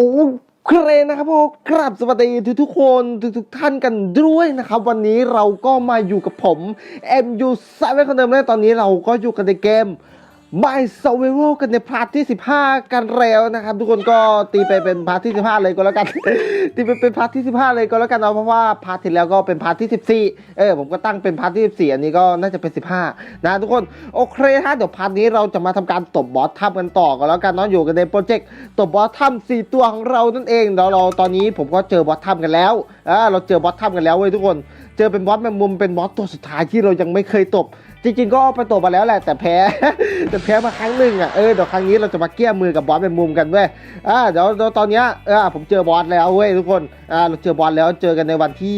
โอ้เครนนะครับผมกราบสวัสดีทุกทุกคนทุกทุกท่านกันด้วยนะครับ วันนี้เราก็มาอยู่กับผม MU7 คนเดิมและตอนนี้เราก็อยู่กันในเกม My Survival กันในพาร์ทที่ 15 กันแล้วนะครับ ทุกคนก็ตีไปเป็นพาร์ทที่ 15 เลยก็แล้วกัน ตีไปเป็นพาร์ทที่ 15 เลยก็แล้วกันเนาะเพราะว่าพาร์ทที่แล้วก็เป็นพาร์ทที่ 14 เออผมก็ตั้งเป็นพาร์ทที่ 14 อันนี้ก็น่าจะเป็น 15 นะทุกคนโอเคฮะเดี๋ยวพาร์ทนี้เราจะมาทำการตบบอสถ้ำกันต่อกันแล้วกันเนาะอยู่กันในโปรเจกต์ตบบอสถ้ำ4ตัวของเรานั่นเองเดี๋ยวเราตอนนี้ผมก็เจอบอสถ้ำกันแล้วอ่าเราเจอบอสถ้ำกันแล้วเว้ยทุกคน เจอเป็นบอสแมงมุมเป็นบอสตัวสุดท้ายที่เรายังไม่เคยตบ จริง ๆ ก็เอาไปตบมาแล้วแหละแต่แพ้ แต่แพ้มาครั้งหนึ่งอะเออเดี๋ยวครั้งนี้เราจะมาเกี้ยมือกับบอสแมงมุมกันเว้ยอ่าเดี๋ยวเดี๋ยวตอนเนี้ยเออผมเจอบอสแล้วเว้ยทุกคนอ่าเราเจอบอสแล้วเจอกันในวันที่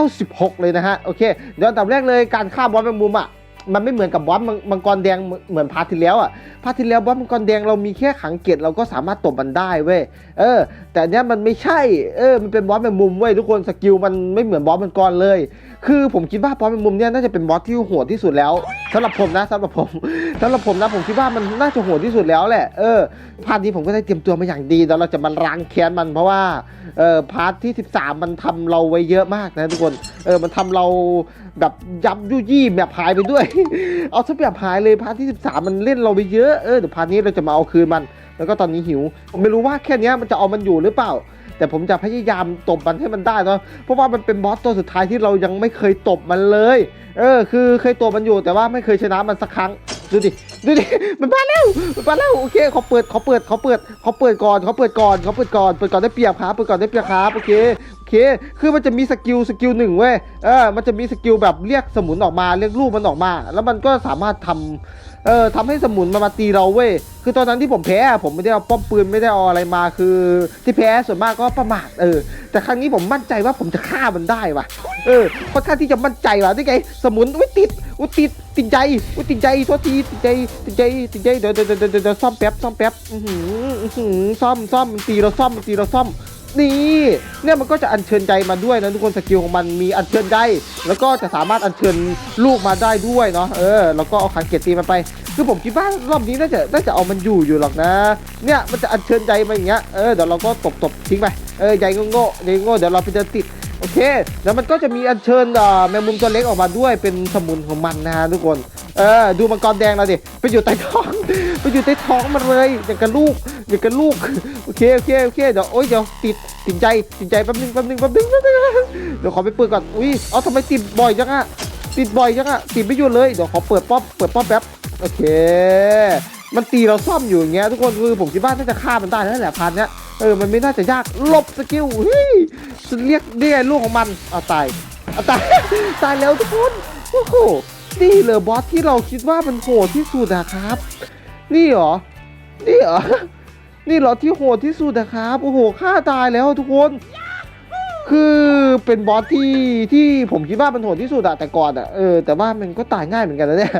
96 เลยนะฮะโอเคเดี๋ยวอันดับแรกเลยการฆ่าบอสแมงมุมอะมันไม่เหมือนกับบอสมังมังกรแดงเหมือนพาร์ทที่แล้วอะพาร์ทที่แล้วบอสมังกรแดงเรามีแค่ขังเกตเราก็สามารถตบมันได้เว้ยเออ แต่เนี้ยมันไม่ใช่เออมันเป็นบอสแมงมุมเว้ยทุกคนสกิลมันไม่เหมือนบอสมังกรเลย คือผมคิดว่าบอสแมงมุมเนี่ยน่าจะเป็นบอสที่โหดที่สุดแล้วสำหรับผมนะสำหรับผมสำหรับผมนะผมคิดว่ามันน่าจะโหดที่สุดแล้วแหละเออพาร์ทนี้ผมก็ได้เตรียมตัวมาอย่างดีแล้วเราจะมาล้างแค้นมันเพราะว่าเออพาร์ทที่ 13 มันทำเราไว้เยอะมากนะทุกคนเออมันทำเราแบบยับยุยี่แบบหายไปด้วย เอาซะแบบหายเลยพาร์ทที่ 13 มันเล่นเราไปเยอะเออเดี๋ยวพาร์ทนี้เราจะมาเอาคืนมัน แล้วก็ตอนนี้หิว ผมไม่รู้ว่าแค่นี้มันจะเอามันอยู่หรือเปล่า แต่ผมจะพยายามตบมันให้มันได้นะเพราะว่ามันเป็นบอสตัวสุดท้ายที่เรายังไม่เคยตบมันเลย เออ คือเคยตบมันอยู่แต่ว่าไม่เคยชนะมันสักครั้งดูดิดูดิมันมาแล้วมันมาแล้วโอเคเขาเปิดเขาเปิดเขาเปิดเขาเปิดก่อนเขาเปิดก่อนเขาเปิดก่อนเปิดก่อนได้เปรียบครับเปิดก่อนได้เปรียบครับโอเคโอเค คือมันจะมีสกิลสกิลหนึ่งเว้ยเออมันจะมีสกิลแบบเรียกสมุนออกมาเรียกลูกมันออกมา แล้วมันก็สามารถทำ เออทำให้สมุนมันมาตีเราเว้ยคือตอนนั้นที่ผมแพ้ผมไม่ได้เอาป้อมปืนไม่ได้เอาอะไรมาคือ ที่แพ้ส่วนมากก็ประมาทเออ แต่ครั้งนี้ผมมั่นใจว่าผมจะฆ่ามันได้ว่ะ เออค่อนข้างที่จะมั่นใจว่ะนี่ไงสมุนอุ้ยติดอุ้ยติดติดใจอุ้ยติดใจโทษทีติดใจติดใจติดใจเดี๋ยวเดี๋ยวเดี๋ยวเดี๋ยวเดี๋ยวซ่อมแป๊บซ่อมแป๊บอือหืออื้อหือซ่อมซ่อมตีเราซ่อมตีเราซ่อม นี่เนี่ยมันก็จะอัญเชิญใจมาด้วยนะทุกคนสกิลของมันมีอัญเชิญใจแล้วก็จะสามารถอัญเชิญลูกมาได้ด้วยเนาะเออแล้วก็เอาขันเกตตีมันไปคือผมคิดว่ารอบนี้น่าจะน่าจะเอามันอยู่อยู่หรอกนะ เนี่ยมันจะอัญเชิญใจมาอย่างเงี้ยเออเดี๋ยวเราก็ตบตบทิ้งไปเออใหญ่โง่ๆใหญ่โง่เดี๋ยวเราไปเดินติดโอเค แล้วมันก็จะมีอัญเชิญแมงมุมตัวเล็กออกมาด้วยเป็นสมุนของมันนะฮะทุกคนเออดูมังกรแดงเราดิไปอยู่ใต้ท้อง ไปอยู่ใต้ท้องมันเลยอย่างกับลูก อย่างกับลูกโอเคโอเคโอเคเดี๋ยวโอ้ยเดี๋ยวติดติดใจติดใจแป๊บนึงแป๊บนึงแป๊บนึงแป๊บนึงเดี๋ยวขอไปเปิดก่อนอุ้ยเอาทำไมติดบ่อยจังอะติดบ่อยจังอะติดไม่หยุดเลยเดี๋ยวขอเปิดป้อมเปิดป้อมแป๊บโอเค มันตีเราซ่อมอยู่อย่างเงี้ยทุกคนคือผมคิดว่าน่าจะฆ่ามันได้นั่นแหละพันเนี้ยเออมันไม่น่าจะยากลบสกิลเฮ้ยเรียกได้ไงลูกของมันเอาตายเอาตายตายแล้วทุกคนโอ้โหนี่เลยบอสที่เราคิดว่ามันโหดที่สุดอะครับ นี่เหรอ นี่เหรอ นี่เหรอที่โหดที่สุดนะครับ โอ้โหฆ่าตายแล้วทุกคน คือเป็นบอสที่ที่ผมคิดว่ามันโหดที่สุดอะแต่ก่อนอะเออแต่ว่ามันก็ตายง่ายเหมือนกันนะเนี่ย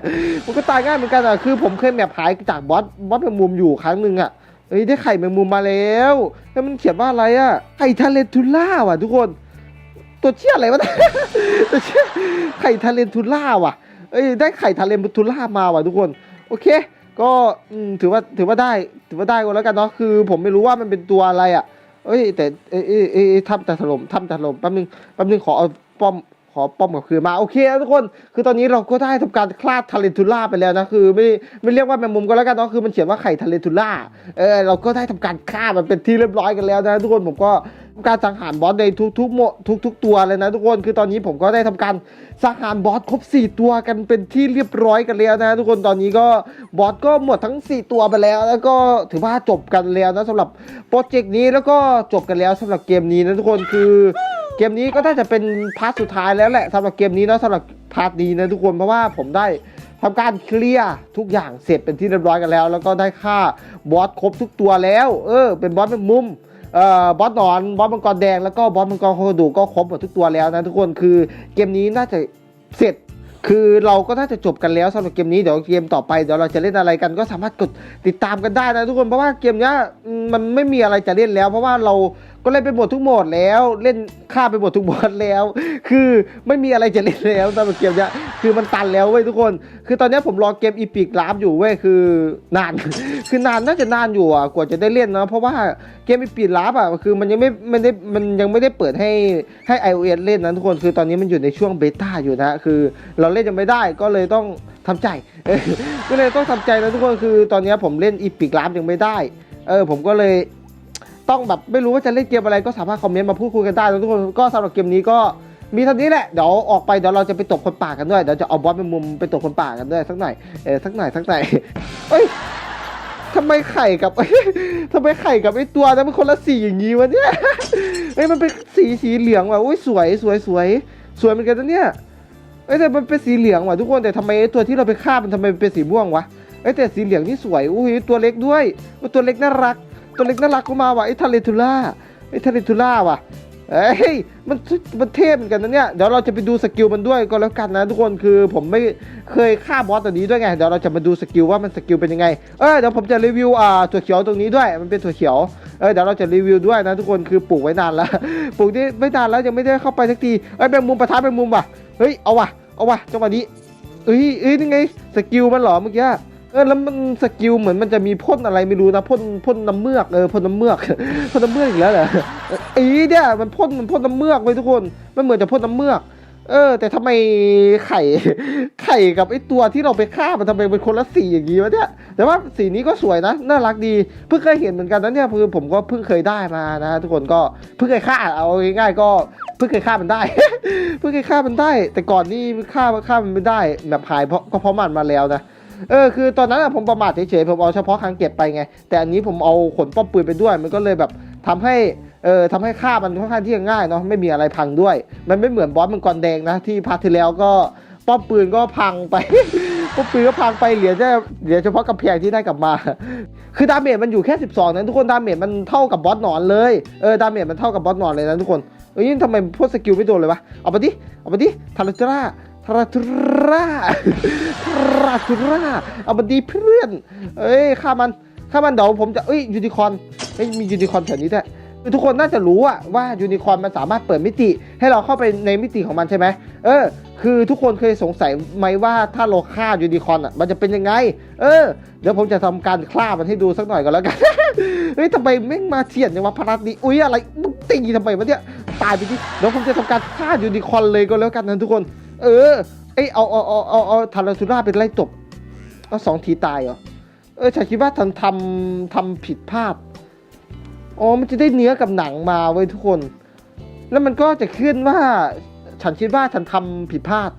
มันก็ตายง่ายเหมือนกันอะคือผมเคยแมปหายจากบอสบอสแมงมุมอยู่ครั้งหนึ่งอะเอ้ยได้ไข่แมงมุมมาแล้วแล้วมันเขียนว่าอะไรอะไข่ทาเลนทูล่าว่ะทุกคน ตัวเชี่ยอะไรวะตัวเชี่ยไข่ทาเลนทูล่าว่ะเอ้ยได้ไข่ทาเลนทูล่ามาว่ะทุกคน โอเค ก็ถือว่าถือว่าได้ถือว่าได้ก็แล้วกันเนาะคือ ผมไม่รู้ว่ามันเป็นตัวอะไรอะเอ้ยแต่เอ้ยเอ้ยเอ้ยเอ้ยทำแต่ถล่มทำแต่ถล่มแป๊บนึงแป๊บนึงขอเอาป้อมขอป้อมกับคืนมาโอเคนะทุกคน คือตอนนี้เราก็ได้ทำการคลาดทาเลนทูล่าไปแล้วนะคือไม่ไม่เรียกว่าแมงมุมก็แล้วกันเนาะคือมันเขียนว่าไข่ทาเลนทูล่าเออเราก็ได้ทำการฆ่ามันเป็นที่เรียบร้อยกันแล้วนะทุกคนผมก็ การสังหารบอสในทุกๆโมทุก ๆ ตัวเลยนะทุกคนคือตอนนี้ผมก็ได้ทำการสังหารบอสครบ 4 ตัวกันเป็นที่เรียบร้อยกันแล้วนะ ทุกคนตอนนี้ก็บอสก็หมดทั้ง 4 ตัวไปแล้ว แล้วก็ถือว่าจบกันแล้วนะสำหรับโปรเจกต์นี้แล้วก็จบกันแล้วสำหรับเกมนี้นะทุกคนคือเกมนี้ก็น่าจะเป็นพาร์ทสุดท้ายแล้วแหละสำหรับเกมนี้เนาะสำหรับพาร์ทนี้นะทุกคนเพราะว่าผมได้ทำการเคลียร์ทุกอย่างเสร็จเป็นที่เรียบร้อยกันแล้ว แล้วก็ได้ฆ่าบอสครบทุกตัวแล้ว เออ เป็นบอสเป็นมุม เอ่อบอสหนอนบอสมังกรแดงแล้วก็บอสมังกรโคดูก็ครบหมดทุกตัวแล้วนะทุกคนคือเกมนี้น่าจะเสร็จคือเราก็น่าจะจบกันแล้วสำหรับเกมนี้เดี๋ยวเกมต่อไปเดี๋ยวเราจะเล่นอะไรกันก็สามารถกดติดตามกันได้นะทุกคนเพราะว่าเกมนี้มันไม่มีอะไรจะเล่นแล้ว เพราะว่าเรา ก็เล่นไปหมดทุกโหมดแล้วเล่นฆ่าไปหมดทุกโหมดแล้ว คือไม่มีอะไรจะเล่นแล้วสำหรับเกมเนี้ยคือมันตันแล้วเว้ยทุกคน คือตอนนี้ผมรอเกมอีพิกลาฟอยู่เว้ยคือนาน คือนานน่าจะนานอยู่อะกว่าจะได้เล่นนะเพราะว่าเกมอีพิกลาฟอะคือมันยังไม่ไม่ได้มันยังไม่ได้เปิดให้ให้ iOS เล่นนะทุกคนคือตอนนี้มันอยู่ในช่วงเบต้าอยู่นะคือ เราเล่นยังไม่ได้ก็เลยต้องทำใจก็เลยต้องทำใจนะทุกคนคือตอนนี้ผมเล่นอีพิกลาฟยังไม่ได้เออผมก็เลย ต้องแบบไม่รู้ว่าจะเล่นเกมอะไรก็สามารถคอมเมนต์มาพูดคุยกันได้ทุกคนก็สำหรับเกมนี้ก็มีเท่านี้แหละเดี๋ยวออกไปเดี๋ยวเราจะไปตบคนป่ากันด้วยเดี๋ยวจะเอาบอสเป็นมุมไปตบคนป่ากันด้วยสักหน่อยเออสักหน่อยสักหน่อยเอ้ยทำไมไข่กับทำไมไข่กับไอตัวนั้นมันคนละสีอย่างนี้วะเนี่ยเอ้ยมันเป็นสีสีเหลืองว่ะอุ้ยสวยสวยสวยสวยเหมือนกันนะเนี่ยเอ้ยแต่มันเป็นสีเหลืองว่ะทุกคนแต่ทำไมไอตัวที่เราไปฆ่ามันทำไมเป็นสีม่วงวะเอ้ยแต่สีเหลืองนี่สวยอุ้ยตัวเล็กด้วยตัวเล็กน่ารัก ตัวเล็กน่ารักก็มาว่ะไอ้ทาเลทูล่าไอ้ทาเลทูล่าว่ะเอ้ยมันมันเทพเหมือนกันนะเนี่ยเดี๋ยวเราจะไปดูสกิลมันด้วยก็แล้วกันนะทุกคนคือผมไม่เคยฆ่าบอสตัวนี้ด้วยไงเดี๋ยวเราจะมาดูสกิลว่ามันสกิลเป็นยังไงเออเดี๋ยวผมจะรีวิวอ่าถั่วเขียวตรงนี้ด้วยมันเป็นถั่วเขียวเออเดี๋ยวเราจะรีวิวด้วยนะทุกคนคือปลูกไว้นานแล้วปลูกได้ไม่นานแล้วยังไม่ได้เข้าไปสักทีเอ้ยแบงมุมประทับแบงมุมว่ะเฮ้ยเอาว่ะเอาว่ะจังหวะนี้เอ้ยเอ้ยนี่ไงสกิลมันหรอเมื่อกี้ เออแล้วมันสกิลเหมือนมันจะมีพ่นอะไรไม่รู้นะพ่นพ่นน้ำเมือกเออพ่นน้ำเมือกพ่นน้ำเมือกอีกแล้วเหรออีเนี่ยมันพ่นมันพ่นน้ำเมือกไว้ยทุกคนมันเหมือนจะพ่นน้ำเมือก เออ แต่ทำไมไข่ไข่กับไอตัวที่เราไปฆ่ามันทำไมเป็นคนละสีอย่างนี้วะเนี่ยแต่ว่าสีนี้ก็สวยนะน่ารักดีเพิ่งเคยเห็นเหมือนกันนะเนี่ยคือผมก็เพิ่งเคยได้มานะ ทุกคนก็เพิ่งเคยฆ่าเอาง่ายๆก็เพิ่งเคยฆ่ามันได้ เพิ่งเคยฆ่ามันได้ แต่ก่อนนี่ฆ่าฆ่ามันไม่ได้แบบหายเพราะก็เพราะมันมาแล้วนะ เออคือตอนนั้นอะผมประมาทเฉยๆผมเอาเฉพาะคังเก็บไปไง แต่อันนี้ผมเอาขนป้อมปืนไปด้วย มันก็เลยแบบทำให้เออทำให้ฆ่ามันค่อนข้างที่จะง่ายเนาะไม่มีอะไรพังด้วย มันไม่เหมือนบอสมังกรแดงนะที่พาร์ทที่แล้วก็ป้อมปืนก็พังไปป้อมปืนก็พังไปเหลือแค่เหลือเฉพาะกำแพงที่ได้กลับมา คือดาเมจมันอยู่แค่ 12นะทุกคนดาเมจมันเท่ากับบอสหนอนเลยเออดาเมจมันเท่ากับบอสหนอนเลยนะทุกคนเอ้ยทำไมพวกสกิลไม่โดนเลยวะเอาไปดิเอาไปดิทาราทูรา ทาราทูราทาราทูราเอามาดีเพื่อนเอ้ยฆ่ามันฆ่ามันเดี๋ยวผมจะเอ้ยยูนิคอนเอ้ยมียูนิคอนแถวนี้ด้วยคือทุกคนน่าจะรู้อะว่ายูนิคอนมันสามารถเปิดมิติ ให้เราเข้าไปในมิติของมันใช่ไหมเออ คือทุกคนเคยสงสัยไหมว่าถ้าเราฆ่ายูนิคอนอะมันจะเป็นยังไง เออ เดี๋ยวผมจะทำการฆ่ามันให้ดูสักหน่อยก่อนแล้วกันเฮ้ยทำไมแม่งมาเทียนอย่างวะพารัตนี้อุ้ยอะไรมึงตีทำไมวะเนี่ยตายไปดิเดี๋ยวผมจะทำการฆ่ายูนิคอนเลยก็แล้วกันนะทุกคน เออเอ้ยเอาเอาเอาเอาเอาทาราซูราเป็นไล่ตบเอาสองทีตายเหรอเออฉันคิดว่าฉันทำทำผิดพลาดอ๋อมันจะได้เนื้อกับหนังมาไว้ยทุกคน แล้วมันก็จะขึ้นว่า ฉันคิดว่าฉันทำผิดพลาด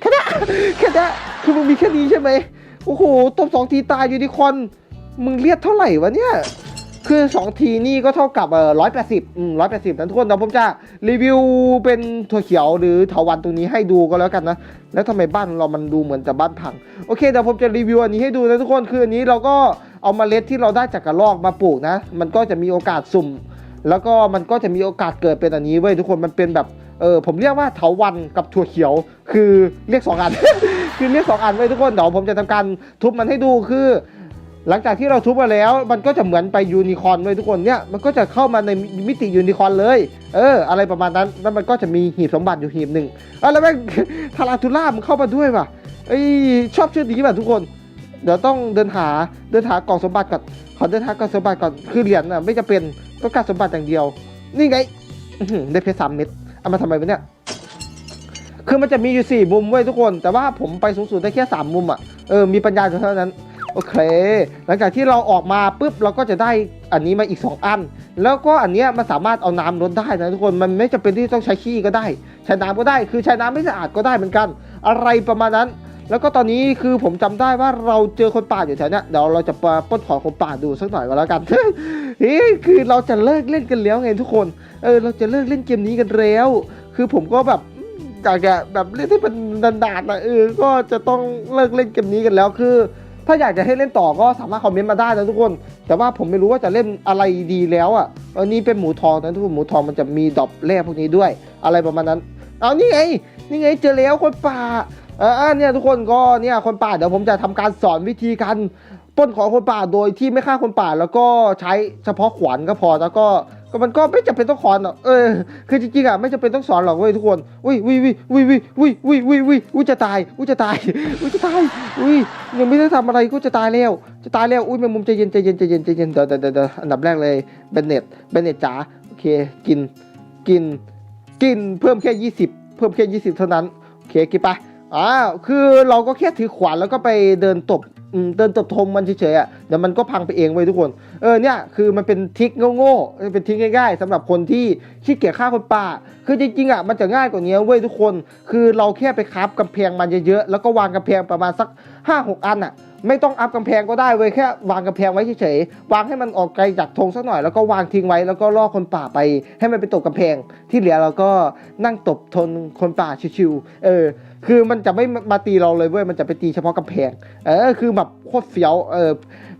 แค่นั้นแค่นั้นคือมึงมีแค่นี้ใช่ไหมโอ้โหตบสองทีตายยูนิคอนมึงเลียดเท่าไหร่วะเนี่ย คือ 2 ทีนี่ก็เท่ากับเอ่อร้อยแปดสิบอืมร้อยแปดสิบนะทุกคนเดี๋ยวผมจะรีวิวเป็นถั่วเขียวหรือเถาวันตรงนี้ให้ดูก็แล้วกันนะ แล้วทำไมบ้านเรามันดูเหมือนจะบ้านพัง โอเคเดี๋ยวผมจะรีวิวอันนี้ให้ดูนะทุกคน คืออันนี้เราก็เอาเมล็ดที่เราได้จากกระรอกมาปลูกนะ มันก็จะมีโอกาสสุ่ม แล้วก็มันก็จะมีโอกาสเกิดเป็นอันนี้เว้ยทุกคน มันเป็นแบบเออผมเรียกว่าเถาวันกับถั่วเขียว คือเรียกสองอัน คือเรียกสองอันไว้ยทุกคนเดี๋ยวผมจะทำการทุบมันให้ดูคือ หลังจากที่เราทุบมาแล้ว มันก็จะเหมือนไปยูนิคอนเลยทุกคนเนี่ยมันก็จะเข้ามาในมิติยูนิคอนเลย เออ อะไรประมาณนั้นแล้วมันก็จะมีหีบสมบัติอยู่หีบหนึ่งอะแล้วแม่งทาราทูล่ามันเข้ามาด้วยว่ะเอ้ชอบชื่อนี้ว่ะทุกคน เดี๋ยวต้องเดินหาเดินหากล่องสมบัติก่อนขอเดินหากล่องสมบัติก่อนคือเหรียญน่ะไม่จะเป็นต้องการสมบัติอย่างเดียว นี่ไงได้เพชรสามเม็ดเอามาทำไมวะเนี่ยคือมันจะมีอยู่สี่มุมเว้ยทุกคน แต่ว่าผมไปสูงสุดได้แค่สามมุมอะเออมีปัญญาเท่านั้น โอเค หลังจากที่เราออกมาปุ๊บเราก็จะได้อันนี้มาอีก 2 อัน แล้วก็อันเนี้ยมันสามารถเอาน้ำลดได้นะทุกคนมันไม่จำเป็นที่ต้องใช้ขี้ก็ได้ใช้น้ำก็ได้คือใช้น้ำไม่สะอาดก็ได้เหมือนกัน อะไรประมาณนั้น แล้วก็ตอนนี้คือผมจำได้ว่าเราเจอคนป่าอยู่แถวนี้เดี๋ยวเราจะปป้นของคนป่าดูสักหน่อยก็แล้วกันเฮ้ยคือเราจะเลิกเล่นกันแล้วไงทุกคนเออเราจะเลิกเล่นเกมนี้กันแล้ว คือผมก็แบบอยากจะแบบเล่นให้มันนานๆนะเออก็จะต้องเลิกเล่นเกมนี้กันแล้วคือ ถ้าอยากจะให้เล่นต่อก็สามารถคอมเมนต์มาได้นะทุกคน แต่ว่าผมไม่รู้ว่าจะเล่นอะไรดีแล้วอะอันนี้เป็นหมูทองนะทุกคนหมูทองมันจะมีดอปแร่พวกนี้ด้วย อะไรประมาณนั้น เอานี่ไงนี่ไงเจอแล้วคนป่าเออเนี่ยทุกคนก็เนี่ยคนป่าเดี๋ยวผมจะทำการสอนวิธีการป้นของคนป่าโดยที่ไม่ฆ่าคนป่าแล้วก็ใช้เฉพาะขวานก็พอแล้วก็ ก็มันก็ไม่จำเป็นต้องสอนหรอกเออคือจริงๆอะไม่จำเป็นต้องสอนหรอกเว้ยทุกคนอุ้ยอุ้ยอุ้ยอุ้ยอุ้ยอุ้ยอุ้ยอุ้ยอุ้ยจะตายอุ้ยจะตายอุ้ยจะตายอุ้ยยังไม่ได้ทำอะไรก็จะตายแล้ว จะตายแล้วอุ้ยแมงมุมใจเย็นใจเย็นใจเย็นใจเย็นเดี๋ยวเดี๋ยวเดี๋ยวอันดับแรกเลยเบนเน็ตเบนเน็ตจ๋าโอเคกินกินกินเพิ่มแค่ยี่สิบเพิ่มแค่ยี่สิบเท่านั้นโอเคกินไปอ้าวคือเราก็แค่ถือขวานแล้วก็ไปเดินตบ เดินตบธงมันเฉยๆอะเดี๋ยวมันก็พังไปเองเว้ยทุกคนเออเนี่ยคือมันเป็นทิกโง่ๆเป็นทิกง่ายๆสำหรับคนที่ขี้เกียจฆ่าคนป่า คือจริงๆอะมันจะง่ายกว่านี้เว้ยทุกคน คือเราแค่ไปคราฟกำแพงมันเยอะๆแล้วก็วางกำแพงประมาณสัก5 6อันอะไม่ต้องอัพกำแพงก็ได้เว้ยแค่วางกำแพงไว้เฉยๆวางให้มันออกไกลจากธงสักหน่อยแล้วก็วางทิ้งไว้แล้วก็ล่อคนป่าไป ให้มันไปตกกำแพง ที่เหลือเราก็นั่งตบทนคนป่าชิวๆเออ คือมันจะไม่มาตีเราเลยเว้ยมันจะไปตีเฉพาะกำแพงเออคือแบบโคตรเฟี้ยวเออ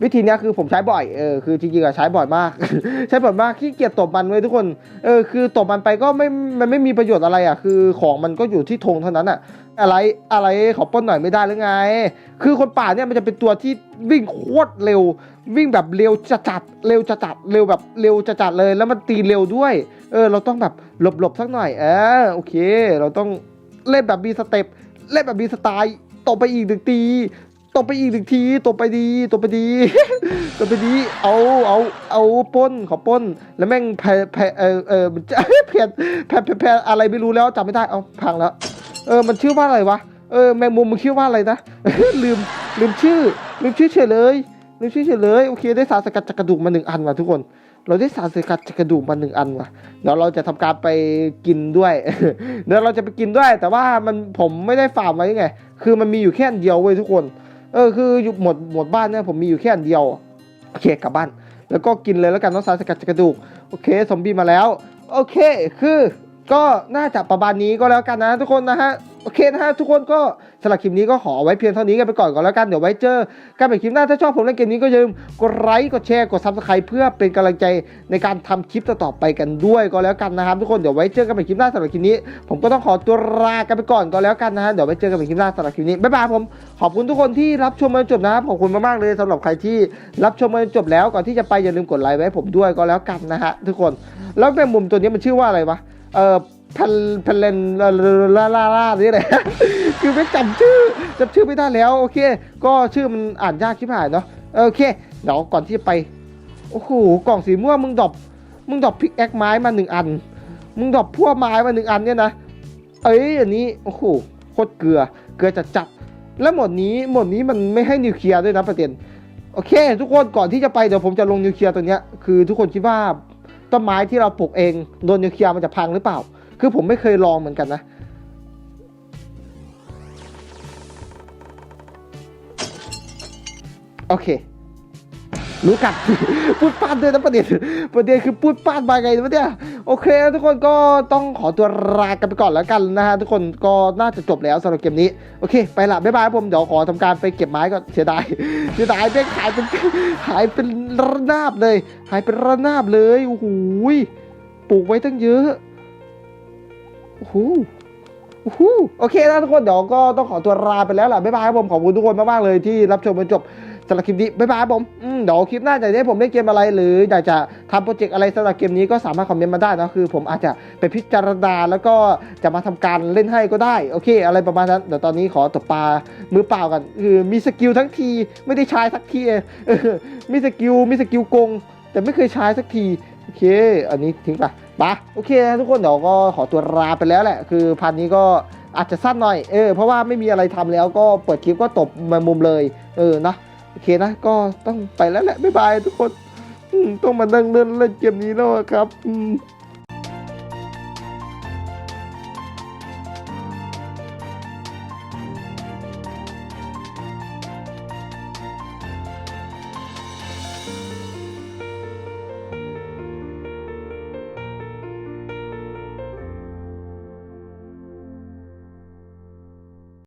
วิธีเนี้ยคือผมใช้บ่อยเออคือจริงๆอะใช้บ่อยมาก ใช้บ่อยมากขี้เกียจตบมันเว้ยทุกคนเออคือตบมันไปก็ไม่มันไม่มีประโยชน์อะไรอะคือของมันก็อยู่ที่ธงเท่านั้นอะอะไรอะไรขอป้นหน่อยไม่ได้หรือไง คือคนป่าเนี่ยมันจะเป็นตัวที่วิ่งโคตรเร็ว วิ่งแบบเร็วจัดจัดเร็วจัดจัดเร็วแบบเร็วจัดจัดเลย แล้วมันตีเร็วด้วย เออ เราต้องแบบหลบหลบๆสักหน่อยเออโอเค เราต้อง เล่นแบบมีสเต็ปเล่นแบบมีสไตล์ตบไปอีกหนึ่งตีตบไปอีกหนึ่งทีตบไปดีตบไปดีตบไปดี เอาเอาเอาป้นขอป้น แล้วแม่งแพ้แพ้เออเออมันจะแพ้แพ้แพ้แพ้อะไรไม่รู้แล้วจำไม่ได้เอาพังแล้ว เออมันชื่อว่าอะไรวะเออแมงมุมมันชื่อว่าอะไรนะลืมลืมชื่อลืมชื่อเฉยเลยลืมชื่อเฉยเลยโอเคได้สารสกัดจากกระดูกมาหนึ่งอันว่ะทุกคน เราได้สารสกัดจากกระดูกมาหนึ่งอันว่ะเดี๋ยวเราจะทำการไปกินด้วย เดี๋ยวเราจะไปกินด้วย แต่ว่ามันผมไม่ได้ฝากไว้ไง คือมันมีอยู่แค่อันเดียวเว้ยทุกคน เออคืออยู่หมดหมดบ้านเนี่ยผมมีอยู่แค่อันเดียว โอเคกลับบ้าน แล้วก็กินเลยแล้วกันเน้องสารสกัดจากกระดูก โอเคซอมบีมาแล้ว โอเค คือก็น่าจะประมาณนี้ก็แล้วกันนะทุกคนนะฮะ โอเคนะฮะทุกคนก็สำหรับคลิปนี้ก็ขอไว้เพียงเท่านี้กันไปก่อนก่อนแล้วกันเดี๋ยวไว้เจอกันใหม่คลิปหน้าถ้าชอบผมเล่นเกมนี้ก็อย่าลืมกดไลค์กดแชร์กดซับสไครป์เพื่อเป็นกำลังใจในการทำคลิปต่อไปกันด้วยก็แล้วกันนะครับทุกคนเดี๋ยวไว้เจอกันใหม่คลิปหน้าสำหรับคลิปนี้ ผมก็ต้องขอตัวลากันไปก่อนก็แล้วกันนะฮะเดี๋ยวไว้เจอกันใหม่คลิปหน้าสำหรับคลิปนี้บ๊ายบายผมขอบคุณทุกคนที่รับชมมาจนจบนะครับขอบคุณมากๆเลยสำหรับใครที่รับชมมาจนจบแล้วก่อนที่จะไปอย่าลืมกดไลค์ไว้ผมด้วยก็แล้วกันนะฮะทุกคนแล้วแมงมุมตัวนี้มันชื่อว่าอะไรวะเออ พันพันเลนลาลาลาลานี่แหละคือไม่จำชื่อจำชื่อไม่ได้แล้ว โอเค ก็ชื่อมันอ่านยากชิบหายเนาะโอเคเดี๋ยวก่อนที่จะไปโอ้โหกล่องสีม่วงมึงดอปมึงดอปพิกแอคไม้มาหนึ่งอัน มึงดอปพวไม้มาหนึ่งอันเนี่ยนะเอ้ยอันนี้โอ้โหโคตรเกลือเกลือจัดจัดแล้วหมดนี้หมดนี้มันไม่ให้นิวเคลียร์ด้วยนะประเด็นโอเค ทุกคนก่อนที่จะไปเดี๋ยวผมจะลงนิวเคลียร์ตัวเนี้ยคือทุกคนคิดว่าต้นไม้ที่เราปลูกเองโดนนิวเคลียร์มันจะพังหรือเปล่า คือผมไม่เคยลองเหมือนกันนะ โอเครู้กันพูดปานด้วยนะประเด็นประเด็นคือพูดปานมาไงวะเนี่ยโอเคทุกคนก็ต้องขอตัวลากันไปก่อนแล้วกันนะฮะทุกคนก็น่าจะจบแล้วสำหรับเกมนี้โอเค ไปละบ๊ายบายผมเดี๋ยวขอทำการไปเก็บไม้ก่อนเสียดายเสียดายแม่งหายเป็นหายเป็นระนาบเลย หายเป็นระนาบเลยโอ้โหปลูกไว้ตั้งเยอะ โอ้โหโอ้โหโอเคนะทุกคนเดี๋ยวก็ต้องขอตัวลาไปแล้วล่ะบ๊ายบายครับผมขอบคุณทุกคนมากๆเลยที่รับชมจนจบสำหรับคลิปนี้บ๊ายบายครับผมอืมเดี๋ยวคลิปหน้าจะได้ผมเล่นเกมอะไร หรืออยากจะทำโปรเจกต์อะไรสำหรับเกมนี้ก็สามารถคอมเมนต์มาได้นะคือ ผมอาจจะไปพิจารณาแล้วก็จะมาทำการเล่นให้ก็ได้ โอเค อะไรประมาณนั้นเดี๋ยวตอนนี้ขอตบปลามือเปล่ากันคือมีสกิลทั้งทีไม่ได้ใช้สักทีมีสกิลมีสกิลกงแต่ไม่เคยใช้สักทีโอเค อันนี้ทิ้งไป ปะโอเคนะทุกคนเดี๋ยวก็ขอตัวลาไปแล้วแหละ คือพันนี้ก็อาจจะสั้นหน่อยเออเพราะว่าไม่มีอะไรทำแล้วก็เปิดคลิปก็ตบมามุมเลย เออนะโอเคนะก็ต้องไปแล้วแหละบ๊ายบายทุกคนต้องมานั่งเล่นเล่นเกมนี้แล้วครับอืม